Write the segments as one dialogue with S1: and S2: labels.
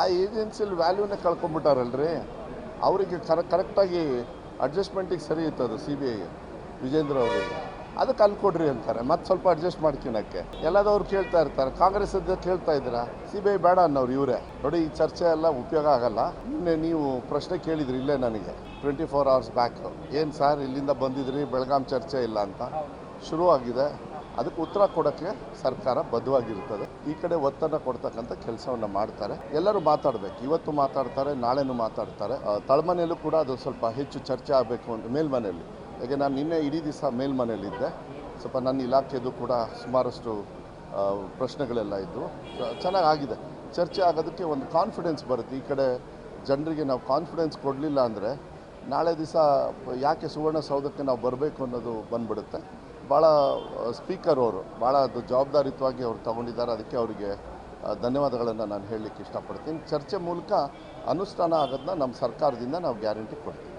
S1: ಆ ಏಜೆನ್ಸಿಯಲ್ಲಿ ವ್ಯಾಲ್ಯೂನೇ ಕಳ್ಕೊಂಬಿಟ್ಟಾರಲ್ರಿ ಅವರಿಗೆ ಕರ ಕರೆಕ್ಟಾಗಿ ಅಡ್ಜಸ್ಟ್ಮೆಂಟಿಗೆ ಸರಿ ಇತ್ತು ಸಿ ಬಿ ಐ ವಿಜೇಂದ್ರ ಅವರಿಗೆ. ಅದಕ್ಕೆ ಅಲ್ಲಿ ಕೊಡ್ರಿ ಅಂತಾರೆ. ಮತ್ತೆ ಸ್ವಲ್ಪ ಅಡ್ಜಸ್ಟ್ ಮಾಡ್ಕೊಳಕ್ಕೆ ಎಲ್ಲದವ್ರು ಕೇಳ್ತಾ ಇರ್ತಾರೆ. ಕಾಂಗ್ರೆಸ್ ಅಧ್ಯಕ್ಷ ಕೇಳ್ತಾ ಇದ್ದೀರಾ? ಸಿ ಬಿ ಐ ಬೇಡ ಅನ್ನೋರು ಇವರೇ. ನೋಡಿ, ಈ ಚರ್ಚೆ ಎಲ್ಲ ಉಪಯೋಗ ಆಗಲ್ಲ. ನಿನ್ನೆ ನೀವು ಪ್ರಶ್ನೆ ಕೇಳಿದ್ರಿ ಇಲ್ಲೇ ನನಗೆ. ಟ್ವೆಂಟಿ ಫೋರ್ ಅವರ್ಸ್ ಬ್ಯಾಕ್ ಏನು ಸರ್ ಇಲ್ಲಿಂದ ಬಂದಿದ್ರಿ? ಬೆಳಗಾಂ ಚರ್ಚೆ ಇಲ್ಲ ಅಂತ. ಶುರುವಾಗಿದೆ. ಅದಕ್ಕೆ ಉತ್ತರ ಕೊಡೋಕ್ಕೆ ಸರ್ಕಾರ ಬದ್ಧವಾಗಿರ್ತದೆ ಈ ಕಡೆ ಒತ್ತನ್ನು ಕೊಡ್ತಕ್ಕಂಥ ಕೆಲಸವನ್ನು ಮಾಡ್ತಾರೆ. ಎಲ್ಲರೂ ಮಾತಾಡಬೇಕು. ಇವತ್ತು ಮಾತಾಡ್ತಾರೆ, ನಾಳೆನೂ ಮಾತಾಡ್ತಾರೆ. ತಳಮನೆಯಲ್ಲೂ ಕೂಡ ಅದು ಸ್ವಲ್ಪ ಹೆಚ್ಚು ಚರ್ಚೆ ಆಗಬೇಕು ಅಂತ ಮೇಲ್ಮನೆಯಲ್ಲಿ. ಹಾಗೆ ನಾನು ನಿನ್ನೆ ಇಡೀ ದಿವಸ ಮೇಲ್ಮನೆಯಲ್ಲಿದ್ದೆ. ಸ್ವಲ್ಪ ನನ್ನ ಇಲಾಖೆದು ಕೂಡ ಸುಮಾರಷ್ಟು ಪ್ರಶ್ನೆಗಳೆಲ್ಲ ಇದ್ದವು. ಚೆನ್ನಾಗಾಗಿದೆ. ಚರ್ಚೆ ಆಗೋದಕ್ಕೆ ಒಂದು ಕಾನ್ಫಿಡೆನ್ಸ್ ಬರುತ್ತೆ. ಈ ಕಡೆ ಜನರಿಗೆ ನಾವು ಕಾನ್ಫಿಡೆನ್ಸ್ ಕೊಡಲಿಲ್ಲ ಅಂದರೆ ನಾಳೆ ದಿವಸ ಯಾಕೆ ಸುವರ್ಣಸೌಧಕ್ಕೆ ನಾವು ಬರಬೇಕು ಅನ್ನೋದು ಬಂದ್ಬಿಡುತ್ತೆ. ಭಾಳ ಸ್ಪೀಕರ್ ಅವರು ಭಾಳ ಅದು ಜವಾಬ್ದಾರಿತ್ವಾಗಿ ಅವರು ತಗೊಂಡಿದ್ದಾರೆ. ಅದಕ್ಕೆ ಅವರಿಗೆ ಧನ್ಯವಾದಗಳನ್ನು ನಾನು ಹೇಳಲಿಕ್ಕೆ ಇಷ್ಟಪಡ್ತೀನಿ. ಚರ್ಚೆ ಮೂಲಕ ಅನುಷ್ಠಾನ ಆಗೋದನ್ನ ನಮ್ಮ ಸರ್ಕಾರದಿಂದ ನಾವು ಗ್ಯಾರಂಟಿ ಕೊಡ್ತೀವಿ.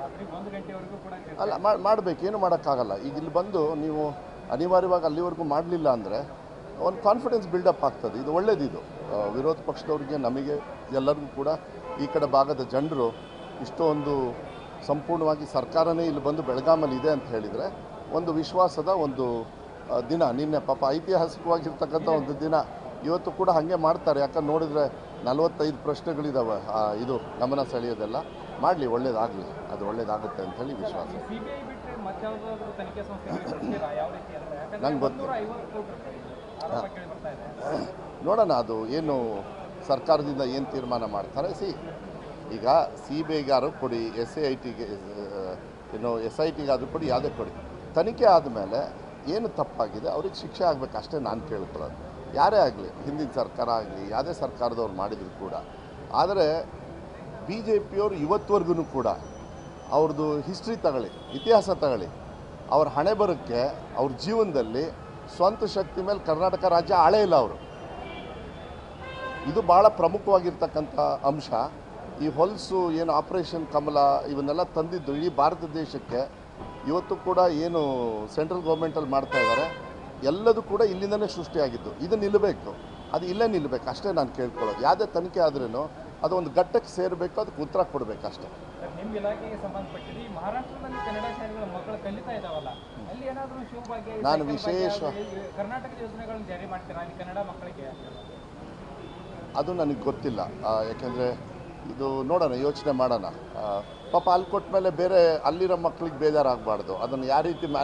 S1: ಅಲ್ಲ ಮಾಡಬೇಕು ಏನು ಮಾಡೋಕ್ಕಾಗಲ್ಲ. ಈಗ ಇಲ್ಲಿ ಬಂದು ನೀವು ಅನಿವಾರ್ಯವಾಗಿ ಅಲ್ಲಿವರೆಗೂ ಮಾಡಲಿಲ್ಲ ಅಂದರೆ ಒಂದು ಕಾನ್ಫಿಡೆನ್ಸ್ ಬಿಲ್ಡಪ್ ಆಗ್ತದೆ. ಇದು ಒಳ್ಳೇದಿದು. ವಿರೋಧ ಪಕ್ಷದವ್ರಿಗೆ ನಮಗೆ ಎಲ್ಲರಿಗೂ ಕೂಡ ಈ ಕಡೆ ಭಾಗದ ಜನರು ಇಷ್ಟೊಂದು ಸಂಪೂರ್ಣವಾಗಿ ಸರ್ಕಾರನೇ ಇಲ್ಲಿ ಬಂದು ಬೆಳಗಾಮಲ್ಲಿ ಇದೆ ಅಂತ ಹೇಳಿದರೆ ಒಂದು ವಿಶ್ವಾಸದ ಒಂದು ದಿನ. ನಿನ್ನೆ ಪಾಪ ಐತಿಹಾಸಿಕವಾಗಿರ್ತಕ್ಕಂಥ ಒಂದು ದಿನ. ಇವತ್ತು ಕೂಡ ಹಾಗೆ ಮಾಡ್ತಾರೆ. ಯಾಕಂದ್ರೆ ನೋಡಿದರೆ ನಲವತ್ತೈದು ಪ್ರಶ್ನೆಗಳಿದ್ದಾವೆ ಇದು ಗಮನ ಸೆಳೆಯೋದೆಲ್ಲ. ಮಾಡಲಿ ಒಳ್ಳೇದಾಗಲಿ. ಅದು ಒಳ್ಳೇದಾಗುತ್ತೆ ಅಂತ ಹೇಳಿ ವಿಶ್ವಾಸ ನಂಗೆ ಗೊತ್ತು. ನೋಡೋಣ ಅದು ಏನು ಸರ್ಕಾರದಿಂದ ಏನು ತೀರ್ಮಾನ ಮಾಡ್ತಾರೆ. ಸಿ ಈಗ ಸಿ ಬಿ ಐಗಾರು ಕೊಡಿ ಎಸ್ ಐ ಟಿಗೆ ಏನು ಎಸ್ ಐ ಟಿಗಾದರೂ ಕೊಡಿ ಯಾವುದೇ ಕೊಡಿ. ತನಿಖೆ ಆದಮೇಲೆ ಏನು ತಪ್ಪಾಗಿದೆ? ಅವ್ರಿಗೆ ಶಿಕ್ಷೆ ಆಗಬೇಕು ಅಷ್ಟೇ ನಾನು ಕೇಳ್ಕೊಳ್ಳೋದು. ಯಾರೇ ಆಗಲಿ, ಹಿಂದಿನ ಸರ್ಕಾರ ಆಗಲಿ, ಯಾವುದೇ ಸರ್ಕಾರದವ್ರು ಮಾಡಿದ್ರು ಕೂಡ. ಆದರೆ ಬಿ ಜೆ ಪಿಯವರು ಇವತ್ತುವರೆಗೂ ಕೂಡ ಅವ್ರದ್ದು ಹಿಸ್ಟ್ರಿ ತಗೊಳ್ಳಿ, ಇತಿಹಾಸ ತಗೊಳ್ಳಿ. ಅವ್ರ ಹಣೆ ಬರೋಕ್ಕೆ ಅವ್ರ ಜೀವನದಲ್ಲಿ ಸ್ವಂತ ಶಕ್ತಿ ಮೇಲೆ ಕರ್ನಾಟಕ ರಾಜ್ಯ ಆಳೇ ಇಲ್ಲ ಅವರು. ಇದು ಭಾಳ ಪ್ರಮುಖವಾಗಿರ್ತಕ್ಕಂಥ ಅಂಶ. ಈ ಹೊಲಸು ಏನು ಆಪರೇಷನ್ ಕಮಲ ಇವನ್ನೆಲ್ಲ ತಂದಿದ್ದು ಇಡೀ ಭಾರತ ದೇಶಕ್ಕೆ ಇವತ್ತು ಕೂಡ ಏನು ಸೆಂಟ್ರಲ್ ಗೌರ್ಮೆಂಟಲ್ಲಿ ಮಾಡ್ತಾ ಇದ್ದಾರೆ ಎಲ್ಲದೂ ಕೂಡ ಇಲ್ಲಿಂದನೇ ಸೃಷ್ಟಿಯಾಗಿದ್ದು. ಇದು ನಿಲ್ಲಬೇಕು. ಅದು ಇಲ್ಲೇ ನಿಲ್ಲಬೇಕು ಅಷ್ಟೇ ನಾನು ಕೇಳ್ಕೊಳ್ಳೋದು. ಯಾವುದೇ ತನಿಖೆ ಆದ್ರೂ ಅದು ಒಂದು ಘಟ್ಟಕ್ಕೆ ಸೇರಬೇಕು ಅದಕ್ಕೆ ಉತ್ತರ ಕೊಡಬೇಕು ಅಷ್ಟೇ.
S2: ನಿಮ್ಮ ಇಲಾಖೆಗೆ ಸಂಬಂಧಪಟ್ಟಿದೆ ಮಹಾರಾಷ್ಟ್ರದಲ್ಲಿ ಕನ್ನಡ ಶಾಲೆಗಳ ಮಕ್ಕಳು ಕಲಿತಾ ಇದಾವಲ್ಲ ಅಲ್ಲಿ ಏನಾದರೂ ಶಿವಭಾಗ್ಯ
S1: ನಾನು ವಿಶೇಷ-
S2: ಭಾಗ್ಯ, ಕರ್ನಾಟಕದ ಯೋಜನೆಗಳನ್ನು ಜಾರಿ ಮಾಡ್ತೀರಾ ಅಲ್ಲಿ ಕನ್ನಡ ಮಕ್ಕಳಿಗೆ?
S1: ಅದು ನನಗೆ ಗೊತ್ತಿಲ್ಲ. ಯಾಕೆಂದರೆ ಇದು ನೋಡೋಣ, ಯೋಚನೆ ಮಾಡೋಣ. ಪಾಪ ಅಲ್ಲಿ ಕೊಟ್ಟ ಮೇಲೆ ಬೇರೆ ಅಲ್ಲಿರೋ ಮಕ್ಳಿಗೆ ಬೇಜಾರಾಗಬಾರ್ದು. ಅದನ್ನು ಯಾವ ರೀತಿ